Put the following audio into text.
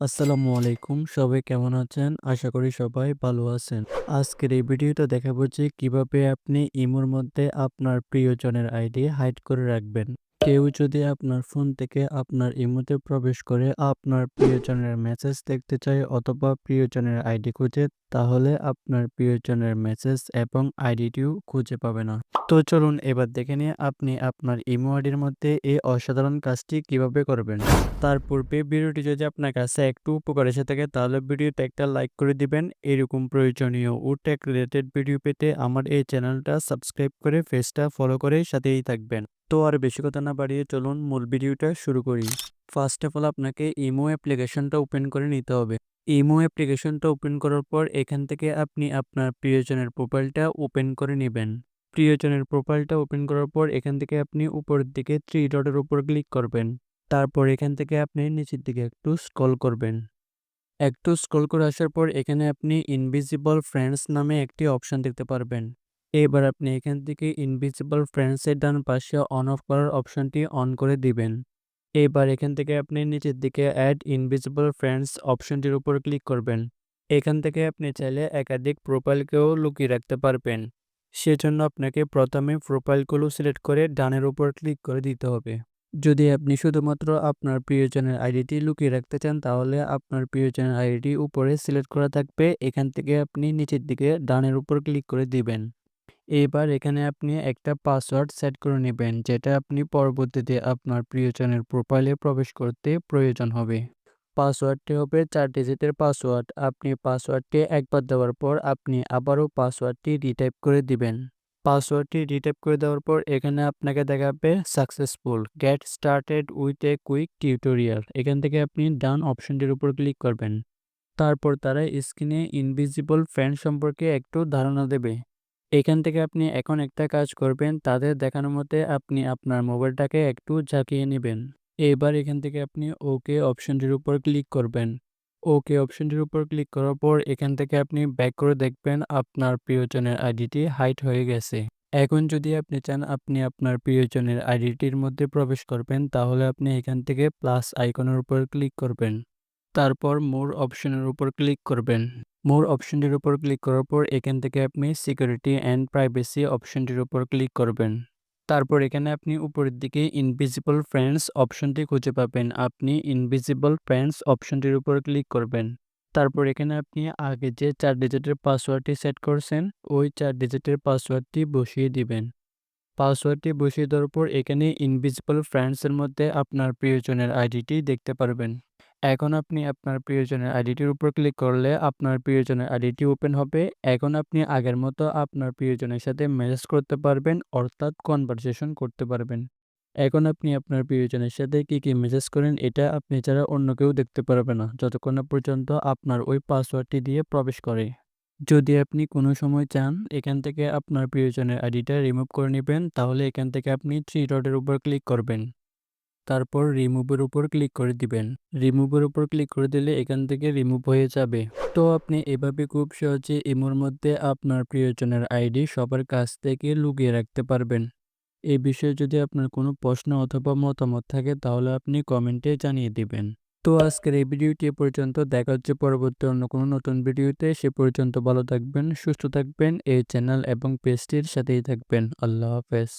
আসসালামু আলাইকুম সবাই কেমন আছেন? আশা করি সবাই ভালো আছেন। আজকের এই ভিডিওতে দেখাবো যে কীভাবে আপনি ইমোর মধ্যে আপনার প্রিয়জনের আইডি হাইড করে রাখবেন। কেউ যদি আপনার ফোন থেকে আপনার ইমোতে প্রবেশ করে আপনার প্রিয়জনের মেসেজ দেখতে চায় অথবা প্রিয়জনের আইডি খুঁজে, তাহলে আপনার প্রিয়জনের মেসেজ এবং আইডিটিও খুঁজে পাবে না। তো চলুন এবার দেখে নিয়ে আপনি আপনার ইমো আইডির মধ্যে এই অসাধারণ কাজটি কীভাবে করবেন। তার পূর্বে ভিডিওটি যদি আপনার কাছে একটু উপকার এসে থাকে, তাহলে ভিডিওতে একটা লাইক করে দিবেন এরকম প্রয়োজনীয় ও টেক রিলেটেড ভিডিও পেতে আমার এই চ্যানেলটা সাবস্ক্রাইব করে ফেসটা ফলো করে সাথেই থাকবেন তো আর বেশি কথা না বাড়িয়ে চলুন মূল ভিডিওটা শুরু করি। ফার্স্ট অফ অল আপনাকে ইমো অ্যাপ্লিকেশনটা ওপেন করে নিতে হবে। ইমো অ্যাপ্লিকেশনটা ওপেন করার পর এখান থেকে আপনি আপনার প্রিয়জনের প্রোফাইলটা ওপেন করে নেবেন। প্রিয়জনের প্রোফাইলটা ওপেন করার পর এখান থেকে আপনি উপরের দিকে থ্রি ডটের উপর ক্লিক করবেন। তারপর এখান থেকে আপনি নিচের দিকে একটু স্ক্রল করবেন। একটু স্ক্রল করে আসার পর এখানে আপনি ইনভিজিবল ফ্রেন্ডস নামে একটি অপশন দেখতে পারবেন। এবার আপনি এখান থেকে ইনভিজিবল ফ্রেন্ডসের ডান পাশে অন অফ করার অপশনটি অন করে দিবেন। এবার এখান থেকে আপনি নিচের দিকে অ্যাড ইনভিজিবল ফ্রেন্ডস অপশনটির উপর ক্লিক করবেন। এখান থেকে আপনি চাইলে একাধিক প্রোফাইলকেও লুকিয়ে রাখতে পারবেন। সেজন্য আপনাকে প্রথমে প্রোফাইলগুলো সিলেক্ট করে ডানের উপর ক্লিক করে দিতে হবে। যদি আপনি শুধুমাত্র আপনার প্রিয়জনের আইডিটি লুকিয়ে রাখতে চান, তাহলে আপনার প্রিয়জনের আইডিটি উপরে সিলেক্ট করা থাকবে। এখান থেকে আপনি নিচের দিকে ডানের উপর ক্লিক করে দিবেন। এবার এখানে আপনি একটা পাসওয়ার্ড সেট করে নেবেন, যেটা আপনি পরবর্তীতে আপনার প্রিয়জনের প্রোফাইলে প্রবেশ করতে প্রয়োজন হবে। পাসওয়ার্ডটি হবে চার ডিজিটের পাসওয়ার্ড আপনি পাসওয়ার্ডটি একবার দেওয়ার পর আপনি আবারও পাসওয়ার্ডটি রিটাইপ করে দিবেন। পাসওয়ার্ডটি রিটাইপ করে দেওয়ার পর এখানে আপনাকে দেখাবে successful get started with a quick tutorial এখান থেকে আপনি ডান অপশনটির উপর ক্লিক করবেন। তারপর তারা স্ক্রিনে ইনভিজিবল ফ্যান সম্পর্কে একটু ধারণা দেবে। এখান থেকে আপনি এখন একটা কাজ করবেন, তাদের দেখানোর মতে আপনি আপনার মোবাইলটাকে একটু ঝাঁকিয়ে নেবেন। এবার এখান থেকে আপনি ওকে অপশনটির উপর ক্লিক করবেন। ওকে অপশনটির উপর ক্লিক করার পর এখান থেকে আপনি ব্যাক করে দেখবেন আপনার প্রিয়জনের আইডিটি হাইট হয়ে গেছে। এখন যদি আপনি চান আপনি আপনার প্রিয়জনের আইডিটির মধ্যে প্রবেশ করবেন, তাহলে আপনি এখান থেকে প্লাস আইকনের উপর ক্লিক করবেন। তারপর মোর অপশনের উপর ক্লিক করবেন। মোর অপশনটির উপর ক্লিক করার পর এখান থেকে আপনি সিকিউরিটি অ্যান্ড প্রাইভেসি অপশনটির উপর ক্লিক করবেন। তারপর এখানে আপনি উপরের দিকে ইনভিজিবল ফ্রেন্ডস অপশনটি খুঁজে পাবেন। আপনি ইনভিজিবল ফ্রেন্ডস অপশনটির উপর ক্লিক করবেন। তারপর এখানে আপনি আগে যে চার ডিজিটের পাসওয়ার্ডটি সেট করছেন, ওই চার ডিজিটের পাসওয়ার্ডটি বসিয়ে দিবেন। পাসওয়ার্ডটি বসিয়ে দেওয়ার পর এখানে ইনভিজিবল ফ্রেন্ডসের মধ্যে আপনার প্রিয়জনের আইডিটি দেখতে পারবেন। এখন আপনি আপনার প্রিয়জনের আইডিটির উপর ক্লিক করলে আপনার প্রিয়জনের আইডিটি ওপেন হবে। এখন আপনি আগের মতো আপনার প্রিয়জনের সাথে মেসেজ করতে পারবেন, অর্থাৎ কনভারসেশন করতে পারবেন। এখন আপনি আপনার প্রিয়জনের সাথে কি কি মেসেজ করেন, এটা আপনি ছাড়া অন্য কেউ দেখতে পারবে না, যতক্ষণ না পর্যন্ত আপনার ওই পাসওয়ার্ডটি দিয়ে প্রবেশ করে। যদি আপনি কোনো সময় চান এখান থেকে আপনার প্রিয়জনের আইডিটা রিমুভ করে নেবেন, তাহলে এখান থেকে আপনি থ্রি ডটের উপর ক্লিক করবেন। তারপর রিমুভের উপর ক্লিক করে দিবেন। রিমুভের উপর ক্লিক করে দিলে এখান থেকে রিমুভ হয়ে যাবে। তো আপনি এভাবে খুব সহজে ইমোর মধ্যে আপনার প্রিয়জনের আইডি সবার কাছ থেকে লুকিয়ে রাখতে পারবেন। এই বিষয়ে যদি আপনার কোনো প্রশ্ন অথবা মতামত থাকে তাহলে আপনি কমেন্টে জানিয়ে দিবেন। তো আজকের এই ভিডিওটি পর্যন্ত। দেখা হচ্ছে পরবর্তী অন্য কোনো নতুন ভিডিওতে। সে পর্যন্ত ভালো থাকবেন, সুস্থ থাকবেন। এই চ্যানেল এবং পেজটির সাথেই থাকবেন। আল্লাহ হাফেজ।